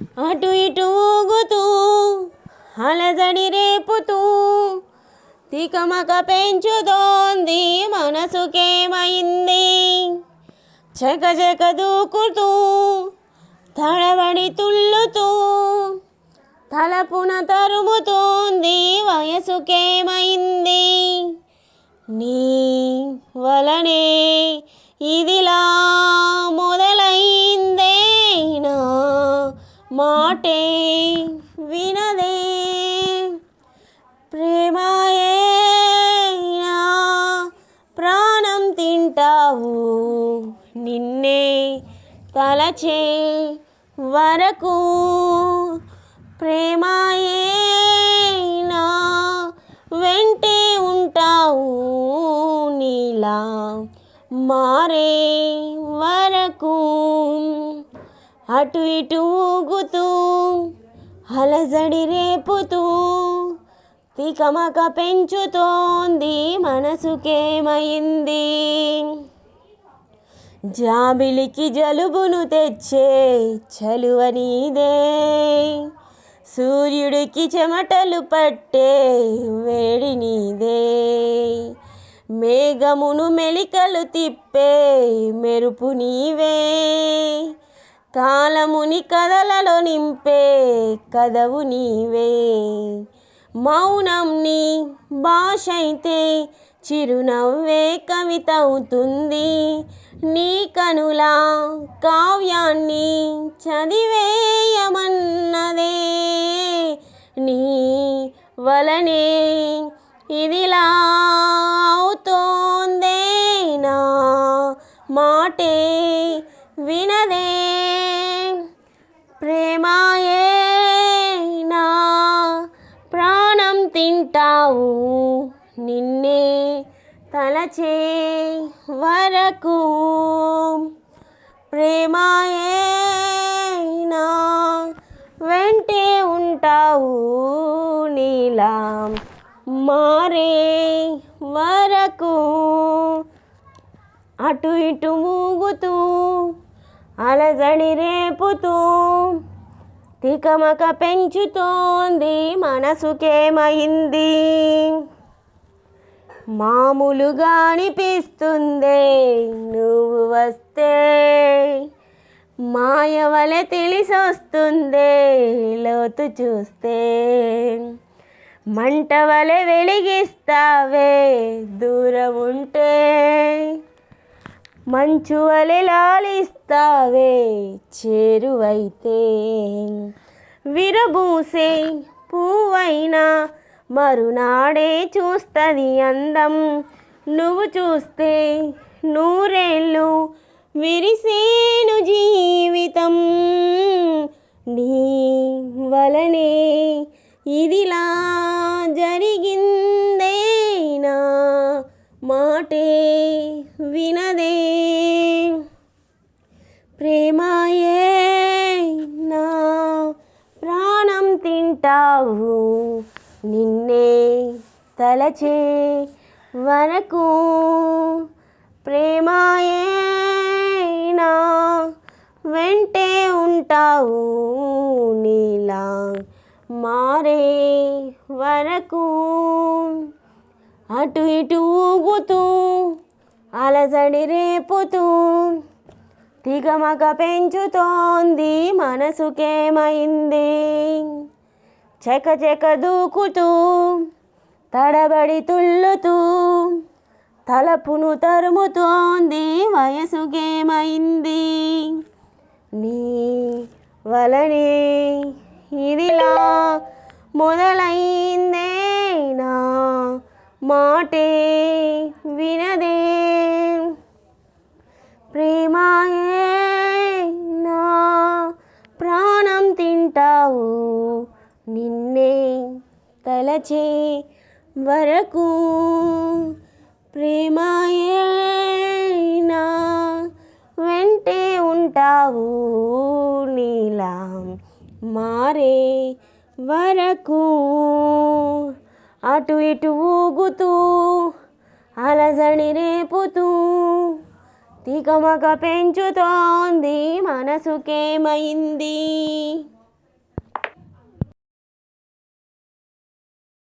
అటు ఇటు ఊగుతూ అలజడి రేపుతూ తికమక పెంచుతోంది మనసుకేమైంది? చకచక దూకుతూ తడబడి తుల్లుతూ తలపున తరుముతోంది వయసుకేమైంది? నీ వలనే ఇదిలా మాటే వినదే. ప్రేమాయేనా ప్రాణం తింటావు. నిన్నే తలచే వరకు ప్రేమాయేనా వెంటే ఉంటావు. నీలా మారే వరకు అటు ఇటు ఊగుతూ అలజడి రేపుతూ తికమక పెంచుతోంది మనసుకేమైంది? జాబిలికి జలుబును తెచ్చే చలువనీదే సూర్యుడికి చెమటలు పట్టే వేడి నీదే. మేఘమును మెలికలు తిప్పే మెరుపు నీవే. కాలముని కథలలో నింపే కదవు నీవే. మౌనం నీ భాష అయితే చిరునవ్వే కవిత అవుతుంది నీ కనుల కావ్యాన్ని చదివేయమన్నదే. నీ వలనే ఇదిలా అవుతోందే నా మాటే. వినదే ప్రేమాయే నా ప్రాణం తింటావు నిన్నే తలచే వరకు. ప్రేమాయే నా వెంటే ఉంటావు నీలా మారే వరకు. అటు ఇటు మూగుతూ అలజడి రేపుతూ తికమక పెంచుతోంది మనసుకేమైంది? మామూలుగా అనిపిస్తుందే నువ్వు వస్తే మాయవలె తెలిసొస్తుందే లోతు చూస్తే మంట వలె వెలిగిస్తావే దూరం ఉంటే మంచు వలె లాలిస్తావే చేరువైతే. విరబూసే పువ్వైనా మరునాడే చూస్తుంది అందం. నువ్వు చూస్తే నూరేళ్ళు విరిసేను జీవితం. నీ వలనే ఇదిలా జరిగిందేనా? మాటే వినదే వింటావు నిన్నే తలచే వరకు ప్రేమాయేనా వెంటే ఉంటావు నీలా మారే వరకు. అటు ఇటు ఊగుతూ అలజడి రేపుతూ తిగమక పెంచుతోంది మనసుకేమైంది? చెక చెక దూకుతూ తడబడి తుల్లుతూ తలపును తరుముతోంది వయసుకేమైంది? నీ వలనే ఇదిలా మొదలైందే నా మాటే వినదే. ప్రేమాయ నా ప్రాణం తింటావు నిన్నే వచ్చే వరకు ప్రేమాయే నా వెంటే ఉంటావు నీలా మారే వరకు. అటు ఇటు ఊగుతూ అలజడి రేపుతూ తికమక పెంచుతోంది మనసుకేమైంది?